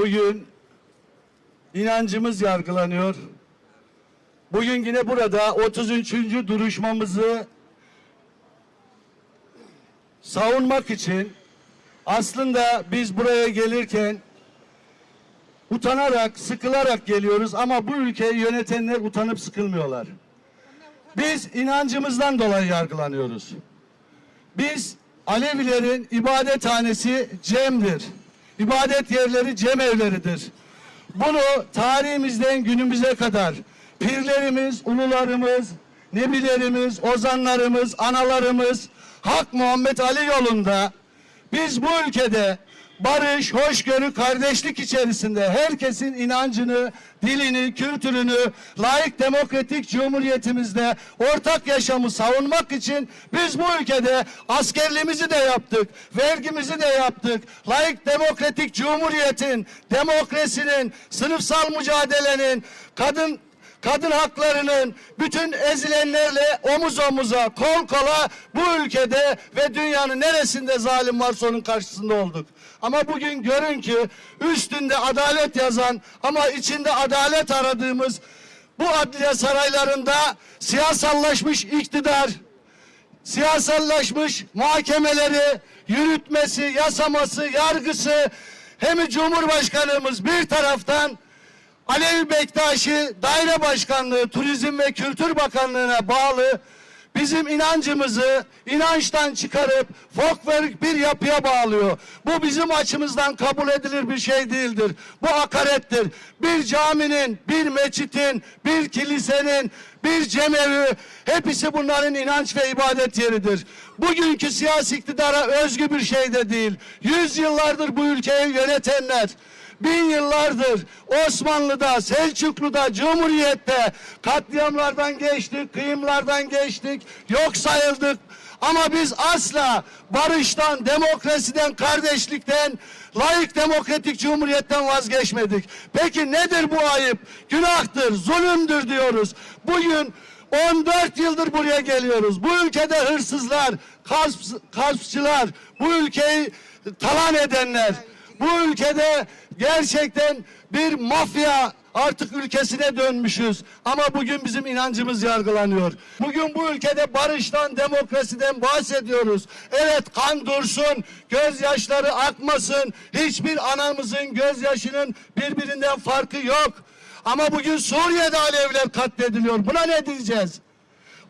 Bugün inancımız yargılanıyor. Bugün yine burada 33. duruşmamızı savunmak için aslında biz buraya gelirken utanarak, sıkılarak geliyoruz ama bu ülkeyi yönetenler utanıp sıkılmıyorlar. Biz inancımızdan dolayı yargılanıyoruz. Biz Alevilerin ibadethanesi Cem'dir. İbadet yerleri Cem evleridir. Bunu tarihimizden günümüze kadar pirlerimiz, ulularımız, nebilerimiz, ozanlarımız, analarımız Hak Muhammed Ali yolunda biz bu ülkede barış, hoşgörü, kardeşlik içerisinde herkesin inancını, dilini, kültürünü layık demokratik cumhuriyetimizde ortak yaşamı savunmak için biz bu ülkede askerliğimizi de yaptık, vergimizi de yaptık. Layık demokratik cumhuriyetin, demokrasinin, sınıfsal mücadelenin, kadın kadın haklarının bütün ezilenlerle omuz omuza, kol kola bu ülkede ve dünyanın neresinde zalim varsa onun karşısında olduk. Ama bugün görün ki üstünde adalet yazan ama içinde adalet aradığımız bu adliye saraylarında siyasallaşmış iktidar, siyasallaşmış muhakemeleri, yürütmesi, yasaması, yargısı, hem Cumhurbaşkanımız bir taraftan Alevi Bektaşi Daire Başkanlığı Turizm ve Kültür Bakanlığı'na bağlı bizim inancımızı inançtan çıkarıp folklorik bir yapıya bağlıyor. Bu bizim açımızdan kabul edilir bir şey değildir. Bu hakarettir. Bir caminin, bir meçitin, bir kilisenin, bir cemevi hepsi bunların inanç ve ibadet yeridir. Bugünkü siyasi iktidara özgü bir şey de değil. Yüz yıllardır bu ülkeyi yönetenler bin yıllardır Osmanlı'da, Selçuklu'da, Cumhuriyet'te katliamlardan geçtik, kıyımlardan geçtik, yok sayıldık. Ama biz asla barıştan, demokrasiden, kardeşlikten, layık demokratik cumhuriyetten vazgeçmedik. Peki nedir bu ayıp? Günahtır, zulümdür diyoruz. Bugün 14 yıldır buraya geliyoruz. Bu ülkede hırsızlar, kasp, kaspçılar, bu ülkeyi talan edenler, bu ülkede gerçekten bir mafya artık ülkesine dönmüşüz. Ama bugün bizim inancımız yargılanıyor. Bugün bu ülkede barıştan, demokrasiden bahsediyoruz. Evet kan dursun, gözyaşları akmasın. Hiçbir anamızın gözyaşının birbirinden farkı yok. Ama bugün Suriye'de Alevler katlediliyor. Buna ne diyeceğiz?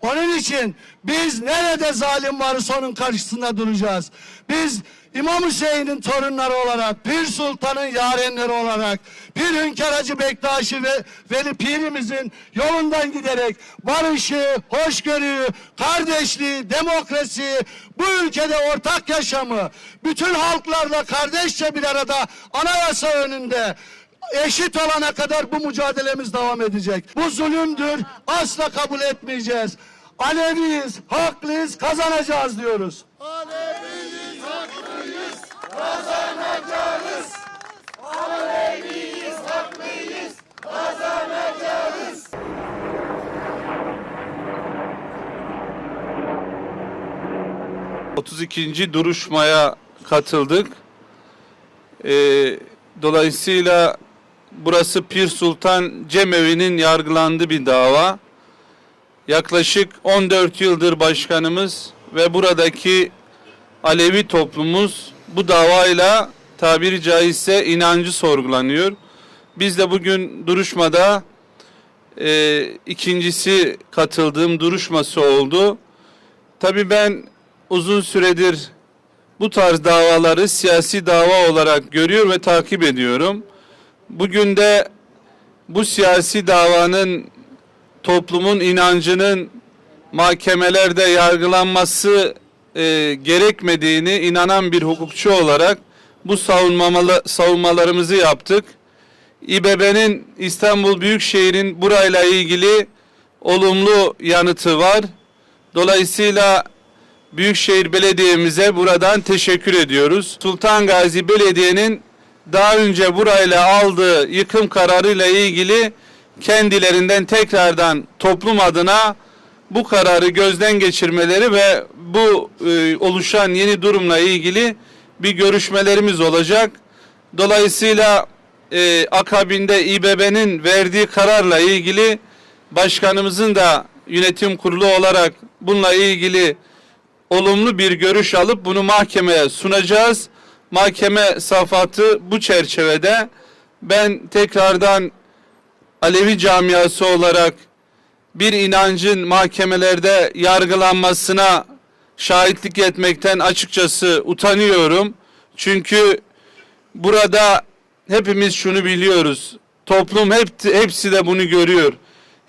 Onun için biz nerede zalim varsa onun karşısında duracağız. Biz İmam Hüseyin'in torunları olarak, Pir Sultan'ın yarenleri olarak, Pir Hünkar Hacı Bektaşi ve Veli Pirimizin yolundan giderek barışı, hoşgörüyü, kardeşliği, demokrasi, bu ülkede ortak yaşamı, bütün halklarla kardeşçe bir arada anayasa önünde eşit olana kadar bu mücadelemiz devam edecek. Bu zulümdür. Asla kabul etmeyeceğiz. Aleviyiz, haklıyız, kazanacağız diyoruz. Aleviyiz, haklıyız, kazanacağız. Aleviyiz, haklıyız, kazanacağız. Ee, 32. duruşmaya katıldık. Ee, dolayısıyla burası Pir Sultan Cemevi'nin yargılandığı bir dava. Yaklaşık 14 yıldır başkanımız ve buradaki Alevi toplumumuz bu davayla tabiri caizse inancı sorgulanıyor. Biz de bugün duruşmada e, ikincisi katıldığım duruşması oldu. Tabii ben uzun süredir bu tarz davaları siyasi dava olarak görüyor ve takip ediyorum. Bugün de bu siyasi davanın toplumun inancının mahkemelerde yargılanması e, gerekmediğini inanan bir hukukçu olarak bu savunmalarımızı yaptık. İBB'nin İstanbul Büyükşehir'in burayla ilgili olumlu yanıtı var. Dolayısıyla Büyükşehir Belediye'mize buradan teşekkür ediyoruz. Sultan Gazi Belediye'nin daha önce burayla aldığı yıkım kararıyla ilgili kendilerinden tekrardan toplum adına bu kararı gözden geçirmeleri ve bu e, oluşan yeni durumla ilgili bir görüşmelerimiz olacak. Dolayısıyla e, akabinde İBB'nin verdiği kararla ilgili başkanımızın da yönetim kurulu olarak bununla ilgili olumlu bir görüş alıp bunu mahkemeye sunacağız. Mahkeme safatı bu çerçevede ben tekrardan Alevi camiası olarak bir inancın mahkemelerde yargılanmasına şahitlik etmekten açıkçası utanıyorum. Çünkü burada hepimiz şunu biliyoruz. Toplum hep hepsi de bunu görüyor.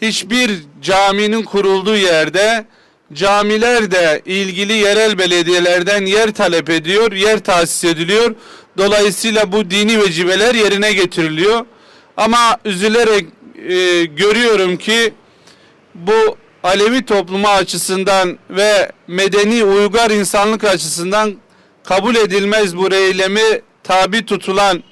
Hiçbir caminin kurulduğu yerde camiler de ilgili yerel belediyelerden yer talep ediyor, yer tahsis ediliyor. Dolayısıyla bu dini vecibeler yerine getiriliyor. Ama üzülerek e, görüyorum ki bu Alevi toplumu açısından ve medeni uygar insanlık açısından kabul edilmez bu eylemi tabi tutulan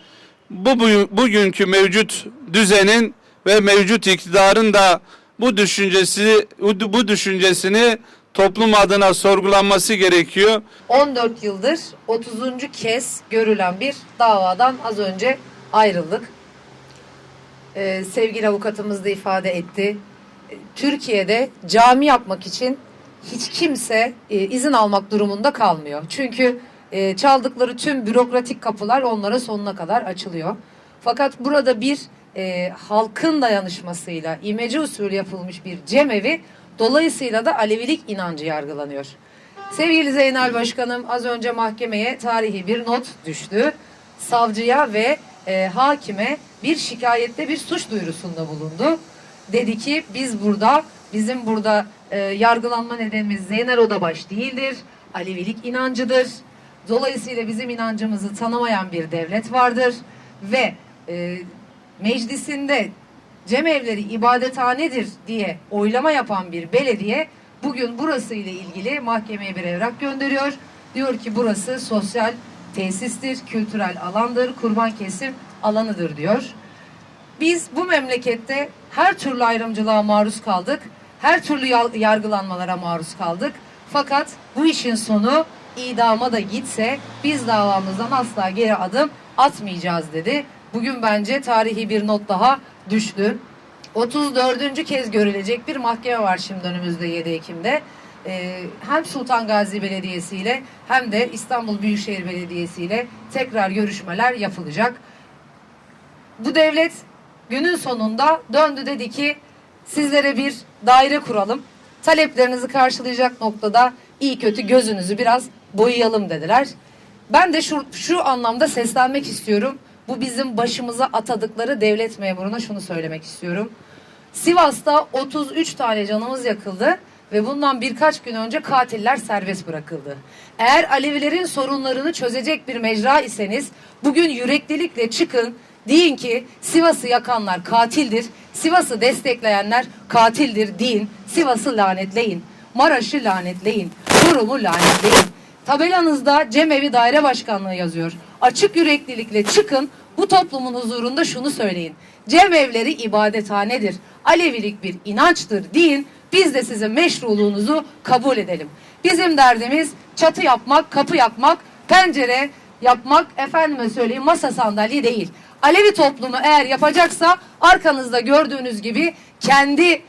bu, bu bugünkü mevcut düzenin ve mevcut iktidarın da bu düşüncesi bu düşüncesini toplum adına sorgulanması gerekiyor. 14 yıldır 30. kez görülen bir davadan az önce ayrıldık. Ee, sevgili avukatımız da ifade etti. Türkiye'de cami yapmak için hiç kimse e, izin almak durumunda kalmıyor. Çünkü e, çaldıkları tüm bürokratik kapılar onlara sonuna kadar açılıyor. Fakat burada bir e, halkın dayanışmasıyla imece usulü yapılmış bir cemevi dolayısıyla da Alevilik inancı yargılanıyor. Sevgili Zeynel Başkanım az önce mahkemeye tarihi bir not düştü. Savcıya ve e, hakime bir şikayette bir suç duyurusunda bulundu. Dedi ki biz burada bizim burada e, yargılanma nedenimiz Zeynel Odabaş değildir. Alevilik inancıdır. Dolayısıyla bizim inancımızı tanımayan bir devlet vardır ve e, meclisinde cemevleri ibadethanedir diye oylama yapan bir belediye bugün burası ile ilgili mahkemeye bir evrak gönderiyor. Diyor ki burası sosyal tesistir, kültürel alandır, kurban kesim alanıdır diyor. Biz bu memlekette her türlü ayrımcılığa maruz kaldık. Her türlü yargılanmalara maruz kaldık. Fakat bu işin sonu idama da gitse biz davamızdan asla geri adım atmayacağız dedi. Bugün bence tarihi bir not daha düştü. 34. kez görülecek bir mahkeme var şimdi önümüzde 7 Ekim'de. Ee, hem Sultan Gazi Belediyesi ile hem de İstanbul Büyükşehir Belediyesi ile tekrar görüşmeler yapılacak. Bu devlet günün sonunda döndü dedi ki sizlere bir daire kuralım. Taleplerinizi karşılayacak noktada iyi kötü gözünüzü biraz boyayalım dediler. Ben de şu, şu anlamda seslenmek istiyorum. Bu bizim başımıza atadıkları devlet memuruna şunu söylemek istiyorum. Sivas'ta 33 tane canımız yakıldı ve bundan birkaç gün önce katiller serbest bırakıldı. Eğer Alevilerin sorunlarını çözecek bir mecra iseniz bugün yüreklilikle çıkın deyin ki Sivas'ı yakanlar katildir. Sivas'ı destekleyenler katildir deyin. Sivas'ı lanetleyin. Maraş'ı lanetleyin. Kurum'u lanetleyin. Tabelanızda Cemevi Daire Başkanlığı yazıyor. Açık yüreklilikle çıkın bu toplumun huzurunda şunu söyleyin. Cemevleri ibadethanedir. Alevilik bir inançtır deyin. Biz de sizin meşruluğunuzu kabul edelim. Bizim derdimiz çatı yapmak, kapı yapmak, pencere yapmak, efendime söyleyeyim masa sandalye değil. Alevi toplumu eğer yapacaksa arkanızda gördüğünüz gibi kendi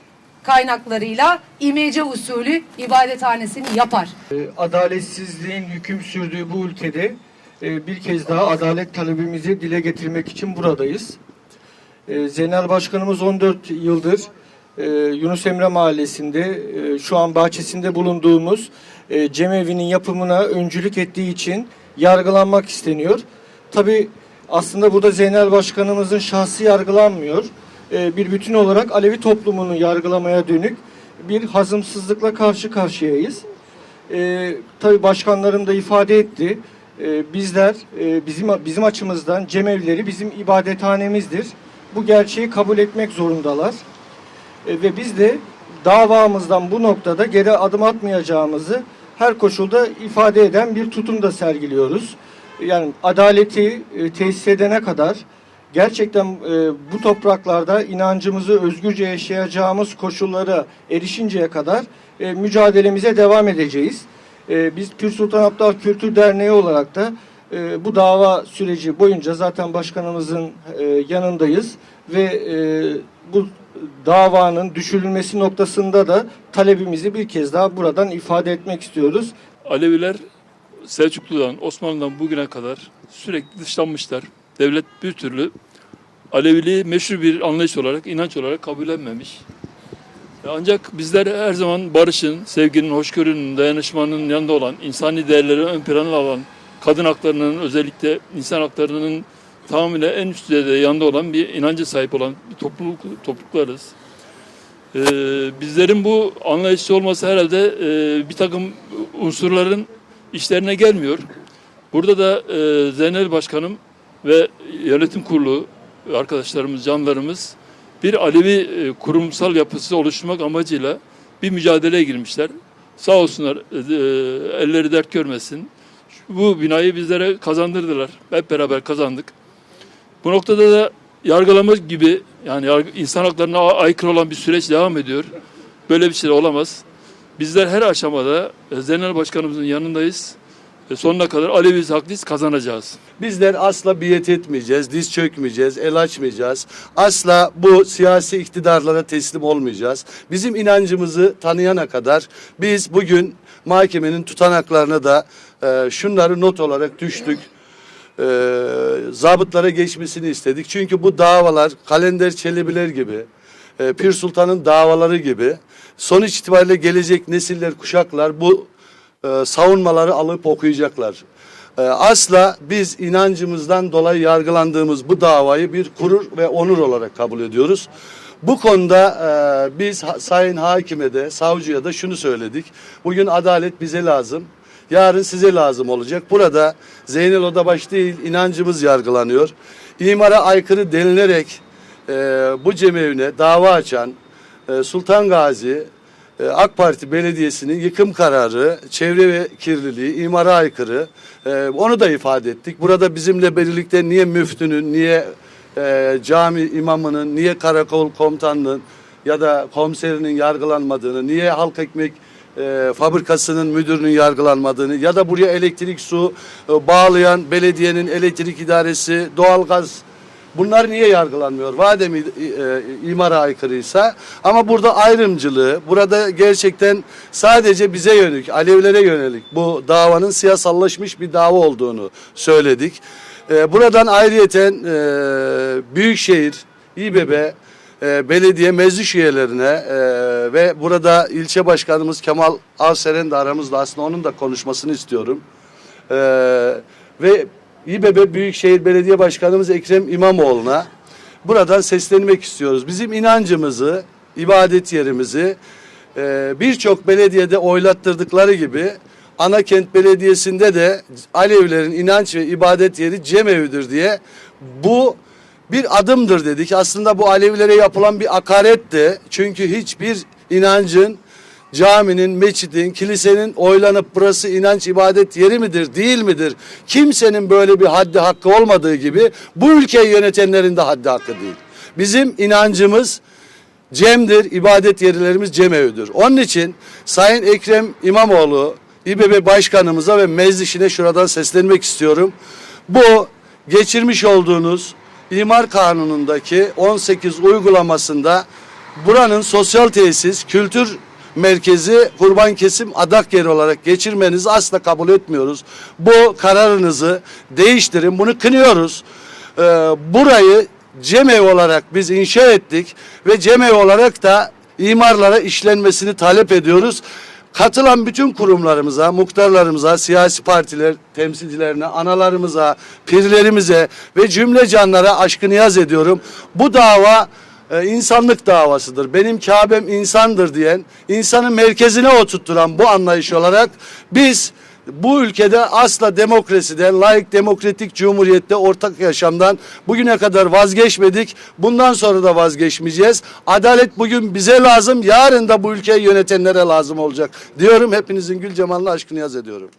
kaynaklarıyla imece usulü ibadethanesini yapar. E, adaletsizliğin hüküm sürdüğü bu ülkede bir kez daha adalet talebimizi dile getirmek için buradayız. Zeynel Başkanımız 14 yıldır e, Yunus Emre Mahallesi'nde e, şu an bahçesinde bulunduğumuz e, cemevinin yapımına öncülük ettiği için yargılanmak isteniyor. Tabi aslında burada Zeynel Başkanımızın şahsı yargılanmıyor. Bir bütün olarak Alevi toplumunu yargılamaya dönük bir hazımsızlıkla karşı karşıyayız. Tabii başkanlarım da ifade etti. E, bizler e, bizim bizim açımızdan cemevleri bizim ibadethanemizdir. Bu gerçeği kabul etmek zorundalar. E, ve biz de davamızdan bu noktada geri adım atmayacağımızı her koşulda ifade eden bir tutum da sergiliyoruz. Yani adaleti e, tesis edene kadar gerçekten e, bu topraklarda inancımızı özgürce yaşayacağımız koşullara erişinceye kadar e, mücadelemize devam edeceğiz. E, biz Pür Sultan Abdal Kültür Derneği olarak da e, bu dava süreci boyunca zaten başkanımızın e, yanındayız ve e, bu davanın düşürülmesi noktasında da talebimizi bir kez daha buradan ifade etmek istiyoruz. Aleviler Selçuklu'dan, Osmanlı'dan bugüne kadar sürekli dışlanmışlar. Devlet bir türlü Aleviliği meşru bir anlayış olarak, inanç olarak kabullenmemiş. Ancak bizler her zaman barışın, sevginin, hoşgörünün, dayanışmanın yanında olan, insani değerleri ön plana alan, kadın haklarının özellikle insan haklarının tamamıyla en üst düzeyde yanında olan bir inanca sahip olan bir topluluk, topluluklarız. Ee, bizlerin bu anlayışlı olması herhalde e, bir takım unsurların işlerine gelmiyor. Burada da e, Zeynel Başkanım ve yönetim kurulu arkadaşlarımız, canlarımız bir Alevi e, kurumsal yapısı oluşturmak amacıyla bir mücadeleye girmişler. Sağ olsunlar e, elleri dert görmesin. Bu binayı bizlere kazandırdılar. Hep beraber kazandık. Bu noktada da yargılama gibi yani insan haklarına aykırı olan bir süreç devam ediyor. Böyle bir şey olamaz. Bizler her aşamada e, Zeynel Başkanımızın yanındayız. Sonuna kadar Aleviyiz, haklıyız, kazanacağız. Bizler asla biyet etmeyeceğiz, diz çökmeyeceğiz, el açmayacağız. Asla bu siyasi iktidarlara teslim olmayacağız. Bizim inancımızı tanıyana kadar biz bugün mahkemenin tutanaklarına da e, şunları not olarak düştük. E, zabıtlara geçmesini istedik. Çünkü bu davalar kalender çelebiler gibi, e, Pir Sultan'ın davaları gibi sonuç itibariyle gelecek nesiller, kuşaklar bu e, savunmaları alıp okuyacaklar. E, asla biz inancımızdan dolayı yargılandığımız bu davayı bir gurur ve onur olarak kabul ediyoruz. Bu konuda e, biz ha- Sayın Hakime de Savcıya da şunu söyledik. Bugün adalet bize lazım. Yarın size lazım olacak. Burada Zeynel Odabaş değil inancımız yargılanıyor. İmara aykırı denilerek e, bu cemevine dava açan e, Sultan Gazi AK Parti Belediyesi'nin yıkım kararı, çevre ve kirliliği, imara aykırı e, onu da ifade ettik. Burada bizimle birlikte niye müftünün, niye e, cami imamının, niye karakol komutanının ya da komiserinin yargılanmadığını, niye halk ekmek e, fabrikasının müdürünün yargılanmadığını ya da buraya elektrik su e, bağlayan belediyenin elektrik idaresi, doğalgaz Bunlar niye yargılanmıyor? Vadem e, imara aykırıysa ama burada ayrımcılığı, burada gerçekten sadece bize yönelik, Alevilere yönelik bu davanın siyasallaşmış bir dava olduğunu söyledik. E, buradan ayrıyeten e, Büyükşehir, İBB, e, belediye meclis üyelerine ve burada ilçe başkanımız Kemal Avseren de aramızda aslında onun da konuşmasını istiyorum. Ve İBB Büyükşehir Belediye Başkanımız Ekrem İmamoğlu'na buradan seslenmek istiyoruz. Bizim inancımızı, ibadet yerimizi e, birçok belediyede oylattırdıkları gibi Anakent Belediyesi'nde de Alevilerin inanç ve ibadet yeri cemevidir diye bu bir adımdır dedik. Aslında bu Alevilere yapılan bir hakaretti. Çünkü hiçbir inancın caminin, meçidin, kilisenin oylanıp burası inanç ibadet yeri midir, değil midir? Kimsenin böyle bir haddi hakkı olmadığı gibi bu ülkeyi yönetenlerin de haddi hakkı değil. Bizim inancımız Cem'dir, ibadet yerlerimiz cemevidir. Onun için Sayın Ekrem İmamoğlu, İBB Başkanımıza ve meclisine şuradan seslenmek istiyorum. Bu geçirmiş olduğunuz imar kanunundaki 18 uygulamasında buranın sosyal tesis, kültür merkezi kurban kesim adak yeri olarak geçirmenizi asla kabul etmiyoruz. Bu kararınızı değiştirin. Bunu kınıyoruz. Ee, burayı cemev olarak biz inşa ettik ve cemev olarak da imarlara işlenmesini talep ediyoruz. Katılan bütün kurumlarımıza, muhtarlarımıza, siyasi partiler temsilcilerine, analarımıza, pirlerimize ve cümle canlara aşkı niyaz ediyorum. Bu dava e, insanlık davasıdır. Benim Kabe'm insandır diyen, insanın merkezine oturtturan bu anlayış olarak biz bu ülkede asla demokrasiden, layık demokratik cumhuriyette ortak yaşamdan bugüne kadar vazgeçmedik. Bundan sonra da vazgeçmeyeceğiz. Adalet bugün bize lazım, yarın da bu ülkeyi yönetenlere lazım olacak diyorum. Hepinizin gül cemalına aşkını yaz ediyorum.